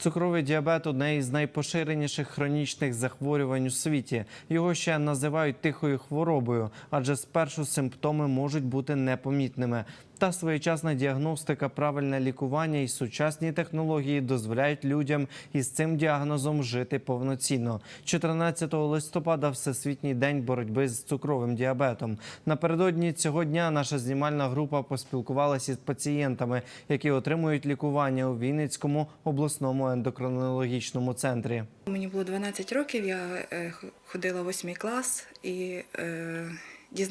Цукровий діабет одне із найпоширеніших хронічних захворювань у світі. Його ще називають тихою хворобою, адже спершу симптоми можуть бути непомітними. Та своєчасна діагностика, правильне лікування і сучасні технології дозволяють людям із цим діагнозом жити повноцінно. 14 листопада Всесвітній день боротьби з цукровим діабетом. Напередодні цього дня наша знімальна група поспілкувалася з пацієнтами, які отримують лікування у Вінницькому обласному ендокринологічному центрі. Мені було 12 років, я е, ходила в 8 клас і е,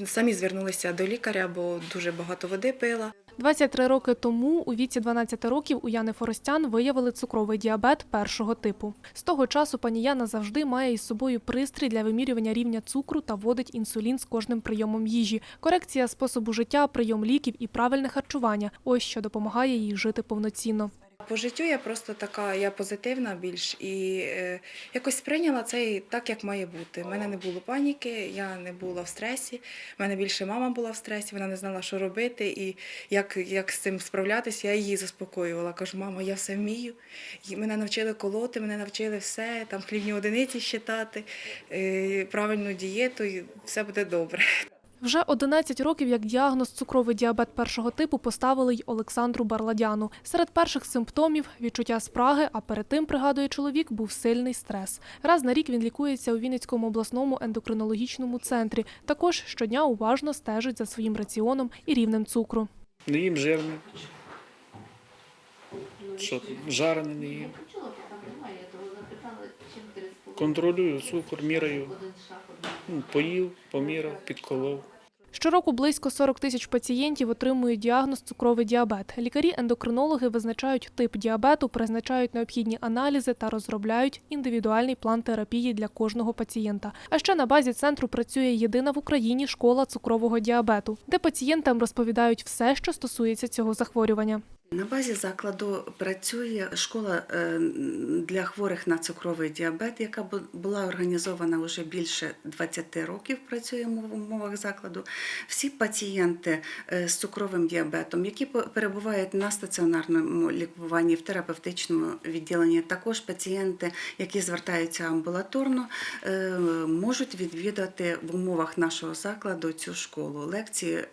самі звернулися до лікаря, бо дуже багато води пила. 23 роки тому, у віці 12 років, у Яни Форостян виявили цукровий діабет першого типу. З того часу пані Яна завжди має із собою пристрій для вимірювання рівня цукру та вводить інсулін з кожним прийомом їжі. Корекція способу життя, прийом ліків і правильне харчування – ось що допомагає їй жити повноцінно. По життю я просто така, я позитивна більш і е, якось сприйняла це так, як має бути. У мене не було паніки, я не була в стресі. У мене більше мама була в стресі, вона не знала, що робити і як, як з цим справлятися. Я її заспокоювала. Кажу, мама, я все вмію. І мене навчили колоти, мене навчили все, там хлібні одиниці считати, е, правильну дієту, і все буде добре. Вже 11 років як діагноз цукровий діабет першого типу поставили й Олександру Барладяну. Серед перших симптомів – відчуття спраги, а перед тим, пригадує чоловік, був сильний стрес. Раз на рік він лікується у Вінницькому обласному ендокринологічному центрі. Також щодня уважно стежить за своїм раціоном і рівнем цукру. Не їм жирне. Що жарене не їм. Контролюю цукор, міряю. Поїв, поміряв, підколов. Щороку близько 40 тисяч пацієнтів отримують діагноз цукровий діабет. Лікарі-ендокринологи визначають тип діабету, призначають необхідні аналізи та розробляють індивідуальний план терапії для кожного пацієнта. А ще на базі центру працює єдина в Україні школа цукрового діабету, де пацієнтам розповідають все, що стосується цього захворювання. На базі закладу працює школа е, для хворих на цукровий діабет, яка бу- була організована вже більше 20 років. Працюємо в умовах закладу. Всі пацієнти е, з цукровим діабетом, які перебувають на стаціонарному лікуванні в терапевтичному відділенні, також пацієнти, які звертаються амбулаторно, е, можуть відвідати в умовах нашого закладу цю школу. Лекції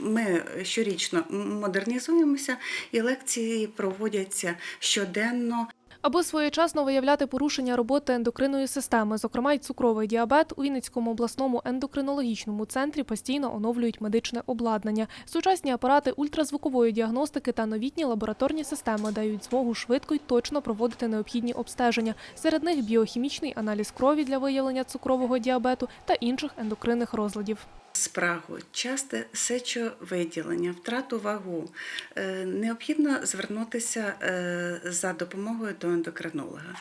ми щорічно модернізуємося, і лекції проводяться щоденно. Аби своєчасно виявляти порушення роботи ендокринної системи, зокрема й цукровий діабет, у Вінницькому обласному ендокринологічному центрі постійно оновлюють медичне обладнання. Сучасні апарати ультразвукової діагностики та новітні лабораторні системи дають змогу швидко й точно проводити необхідні обстеження. Серед них біохімічний аналіз крові для виявлення цукрового діабету та інших ендокринних розладів. Спрагу, часте сечовиділення, втрату вагу. Е, Необхідно звернутися е, за допомогою до ендокринолога.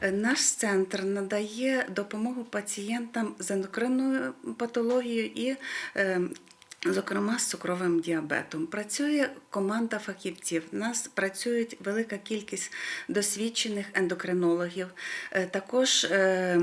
Е, Наш центр надає допомогу пацієнтам з ендокринною патологією і Зокрема, з цукровим діабетом працює команда фахівців. У нас працюють велика кількість досвідчених ендокринологів. Е, Також е,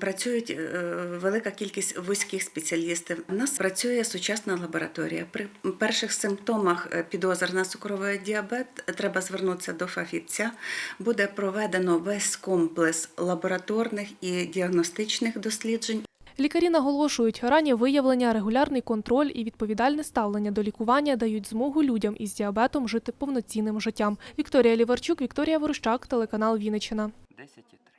працюють е, велика кількість вузьких спеціалістів. У нас працює сучасна лабораторія. При перших симптомах підозр на цукровий діабет треба звернутися до фахівця. Буде проведено весь комплекс лабораторних і діагностичних досліджень. Лікарі наголошують, раннє виявлення, регулярний контроль і відповідальне ставлення до лікування дають змогу людям із діабетом жити повноцінним життям. Вікторія Ліварчук, Вікторія Ворощак, телеканал Вінниччина. 10,3.